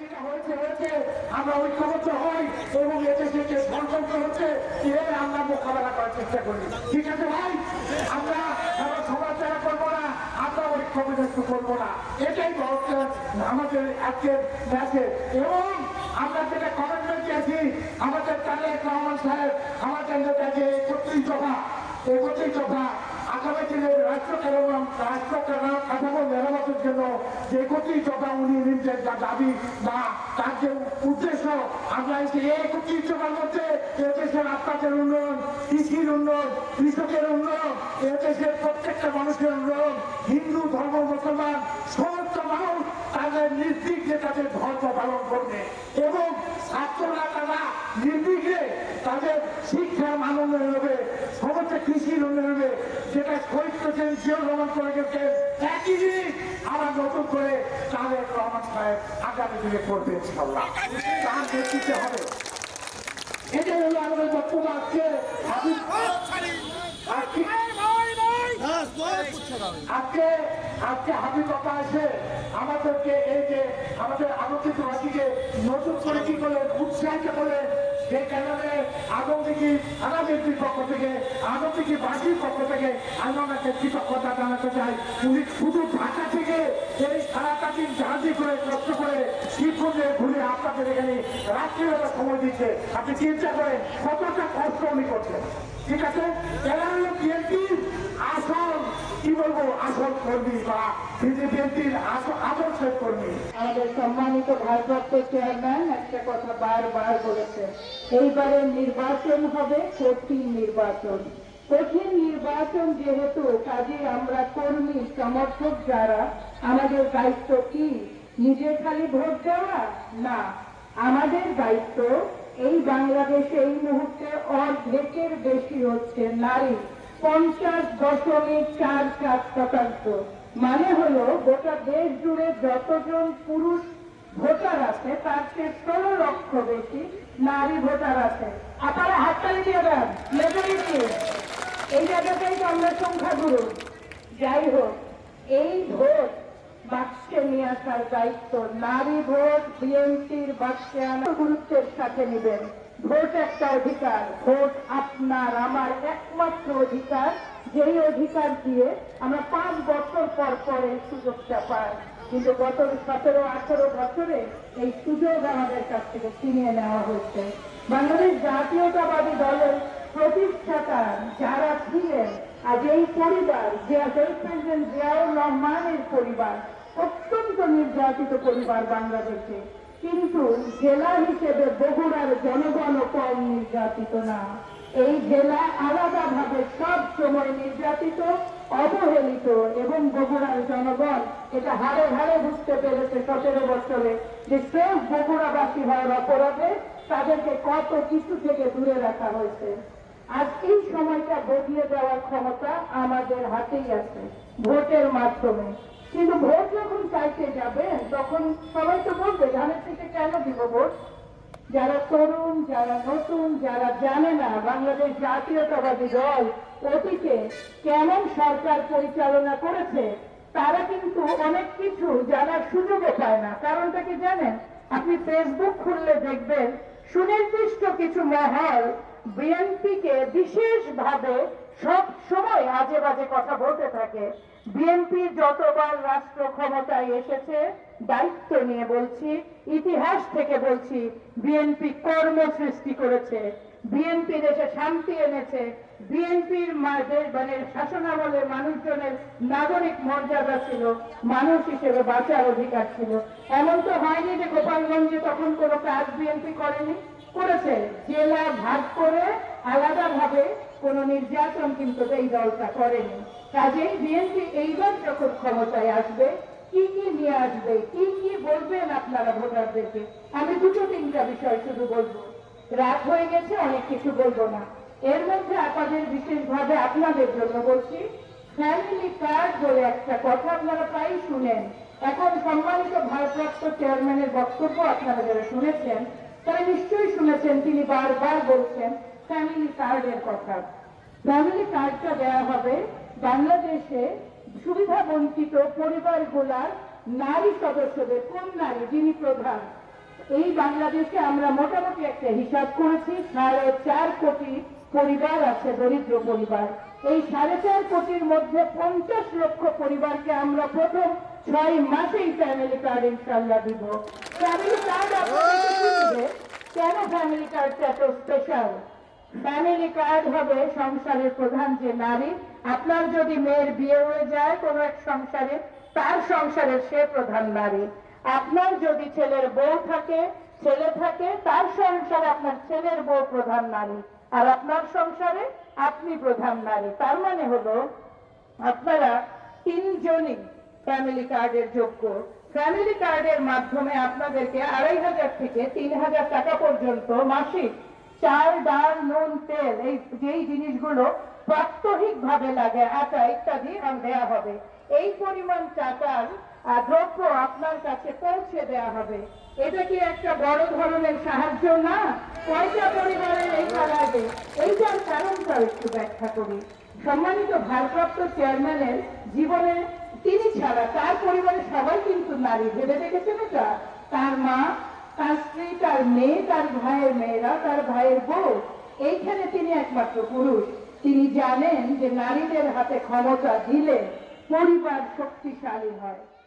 যেটা হয়েছে হয়েছে। আমরা ঐক্যবদ্ধ হই এবং এদেশে যে ষড়যন্ত্র হচ্ছে এর আমরা মোকাবেলা করার চেষ্টা করি। ঠিক আছে ভাই? আমরা আমরা সমালোচনা করব না, আমরা ঐক্য বিনষ্ট করব না। এটাই আমাদের আজকের ম্যাচে। এবং আমরা যেটা কমিটমেন্ট দিয়েছি আমাদের তারেক রহমান সাহেব, আমাদের নেতাকে একত্রিশ দফা একত্রিশ দফা আগামী দিনে রাষ্ট্র কাঠামো রাষ্ট্র কাঠামো মেরামতের জন্য যে একত্রিশ দফা উনি নিচ্ছেন যা দাবি বা তার যে উদ্দেশ্য, আমরা এই যে একত্রিশ দফার মধ্যে এদেশের আপনাদের উন্নয়ন, কৃষির উন্নয়ন, কৃষকের উন্নয়ন এদেশের প্রত্যেকটা মানুষের উন্নয়ন, হিন্দু, ধর্ম, মুসলমান, সমস্ত মানুষ তাদের নির্দিগ্ধে তাদের ধর্ম পালন করবে এবং ছাত্ররা তারা নির্বিঘ্নে তাদের শিক্ষার মান উন্নয়ন হবে সমস্ত কৃষির উন্নয়ন হবে সেটা শহীদ করেছেন জিয়র রহমান করে গেছেন, একই জিনিস আবার নতুন করে তাদের রহমান সাহেব আগামী দিনে করবে ইনশাল্লাহ হবে। এটাই হলো আমাদের বক্তব্য আজকে। আজকে আজকে হাবিব বাবা এসে আমাদেরকে এই যে আমাদের আলোচিত বাসীকে নতুন করে কি করলেন, উৎসাহিত করলেন সেই কারণে আনন্দিকি আনামির পক্ষ থেকে আনন্দিকি বাসীর পক্ষ থেকে আমি ওনাকে কৃতজ্ঞতা জানাতে চাই, উনি শুধু ঢাকা থেকে এই সারাটা দিন জাহাজি করে কষ্ট করে শিবপুরে ঘুরে আপনাদের এখানে রাত্রিবেলা সময় দিচ্ছে। আপনি চিন্তা করেন কতটা কষ্ট উনি করছেন। ঠিক আছে? এরা হলো বিএনপি আসল কি বলব আসল কর্মী বা বিজেপির আদর্শের কর্মী? আমাদের সম্মানিত ভারপ্রাপ্ত চেয়ারম্যান একটা কথা বারবার বলেছেন এইবারে নির্বাচন হবে কঠিন নির্বাচন। কঠিন নির্বাচন যেহেতু, কাজে আমরা কর্মী, সমর্থক যারা, আমাদের দায়িত্ব কি? নিজে খালি ভোট দেওয়া? না। আমাদের দায়িত্ব এই বাংলাদেশে এই মুহূর্তে অর্ধেকের বেশি হচ্ছে নারী। পঞ্চাশ দশমিক চার চার শতাংশ। মানে হলো গোটা দেশ জুড়ে যতজন পুরুষ ভোটার আছে, তার চেয়ে ষোলো লক্ষ বেশি নারী ভোটার আছে। আপনারা হাততালি দিয়ে দেন মেজরিটি এই জায়গাতেই তো আমরা সংখ্যাগুরু। যাই হোক, এই ভোট বাক্সে নিয়ে আসার দায়িত্ব। নারী ভোট বিএনপির বাক্সে আনা। গুরুত্বের সাথে নেবেন। ভোট একটা অধিকার। ভোট আপনার, আমার একমাত্র অধিকার। যেই অধিকার দিয়ে আমরা পাঁচ বছর পর পর এই সুযোগটা পাই। কিন্তু গত সতেরো, আঠারো বছরে এই সুযোগ আমাদের কাছ থেকে ছিনিয়ে নেওয়া হয়েছে। বাংলাদেশ জাতীয়তাবাদী দলের প্রতিষ্ঠাতা যারা ছিলেন, আজ এই পরিবার, জিয়া প্রেসিডেন্ট জিয়াউর রহমানের পরিবার, অত্যন্ত নির্যাতিত পরিবার বাংলাদেশে। কিন্তু জেলা হিসেবে বগুড়ার জনগণ কম নির্যাতিত না। এই জেলা আলাদাভাবে সব সময় নির্যাতিত, অবহেলিত এবং বগুড়ার জনগণ এটা হারে হারে বুঝতে পেরেছে সতেরো বছরে যে সেফ বগুড়াবাসী হওয়ার অপরাধে তাদেরকে কত কিছু থেকে দূরে রাখা হয়েছে। আজ এই সময়টা বদলে দেওয়ার ক্ষমতা আমাদের হাতেই আছে, ভোটের মাধ্যমে। কিন্তু ভোট যখন চাইতে যাবেন, তখন সবাই তো বলবে, ধানের থেকে কেন দিব ভোট? যারা তরুণ, যারা নতুন, যারা জানে না বাংলাদেশ জাতীয়তাবাদী দল, অতীতে কেমন সরকার পরিচালনা করেছে, তারা কিন্তু অনেক কিছু জানার সুযোগও পায় না। কারণটা কি জানেন? আপনি ফেসবুক খুললে দেখবেন, সুনির্দিষ্ট কিছু মহল বিএনপিকে বিশেষভাবে সব সময় আজে বাজে কথা বলতে থাকে। বিএনপি যতবার রাষ্ট্র ক্ষমতায় এসেছে, দায়িত্ব নিয়ে বলছি, ইতিহাস থেকে বলছি, বিএনপি কর্ম সৃষ্টি করেছে। বিএনপি দেশে শান্তি এনেছে। বিএনপির মানে শাসনামলের মানুষজনের নাগরিক মর্যাদা ছিল, মানুষ হিসেবে বাঁচার অধিকার ছিল। এমন তো হয়নি যে গোপালগঞ্জে তখন কোনো কাজ বিএনপি করেনি। করেছে। জেলা ভাগ করে আলাদাভাবে কোনো নির্যাতন কিন্তু এই দলটা করেনি। কাজেই বিএনপি এইবার যখন ক্ষমতায় আসবে, কি কি নিয়ে আসবে, কি কি বলবেন আপনারা ভোটারদেরকে? আমি দুটো তিনটা বিষয় শুধু বলব। রাত হয়ে গেছে, অনেক কিছু বলব না। এর মধ্যে আপনাদের বিশেষভাবে আপনাদের জন্য বলছি, ফ্যামিলি কার্ড বলে একটা কথা আপনারা প্রায়ই শুনেন। এখন সম্মানিত ভারপ্রাপ্ত চেয়ারম্যানের বক্তব্য আপনারা যারা শুনেছেন তারা নিশ্চয়ই শুনেছেন, তিনি বারবার বলছেন ফ্যামিলি কার্ডের কথা। ফ্যামিলি কার্ডটা দেওয়া হবে বাংলাদেশে সুবিধা বঞ্চিত পরিবারগুলার নারী সদস্যদের, কোন নারী? যিনি প্রধান। এই বাংলাদেশে আমরা মোটামুটি একটা হিসাব করেছি, সাড়ে চার কোটি পরিবার আছে, দরিদ্র পরিবার। এই সাড়ে চার কোটির মধ্যে পঞ্চাশ লক্ষ পরিবারকে আমরা প্রথম ছয় মাসেই ফ্যামিলি কার্ড ইনশাল্লাহ দিব। Family card? কেন ফ্যামিলি কার্ডটা এত স্পেশাল ফ্যামিলি কার্ড হবে সংসারের প্রধান যে নারী। আপনার যদি মেয়ের বিয়ে হয়ে যায় কোনো এক সংসারে, তার সংসারের সে প্রধান নারী। আপনার যদি ছেলের বউ থাকে, ছেলে থাকে, তার সংসারে আপনার ছেলের বউ প্রধান নারী। আর আপনার সংসারে আপনি প্রধান নারী। তার মানে হলো, আপনারা তিনজনই ফ্যামিলি কার্ডের যোগ্য। ফ্যামিলি কার্ডের মাধ্যমে আপনাদেরকে আড়াই হাজার থেকে তিন হাজার টাকা পর্যন্ত মাসিক চাল, ডাল, নুন, তেল, এই যেই জিনিসগুলো প্রাত্যহিক ভাবে লাগে, আটা ইত্যাদি দেওয়া হবে। এই পরিমাণ টাকার দ্রব্য আপনার কাছে পৌঁছে দেওয়া হবে। এটা কি একটা বড় ধরনের সাহায্য না? কয়টা পরিবারের এই লাগে এইটার কারণটাও একটু ব্যাখ্যা করি। সম্মানিত ভারপ্রাপ্ত চেয়ারম্যানের জীবনে তিনি ছাড়া, তার পরিবারের সবাই কিন্তু নারী। ভেবে দেখেছেন এটা? তার মা, তার স্ত্রী, তার মেয়ে, তার ভাইয়ের মেয়েরা, তার ভাইয়ের বউ, এইখানে তিনি একমাত্র পুরুষ। তিনি জানেন যে নারীদের হাতে ক্ষমতা দিলে পরিবার শক্তিশালী হয়।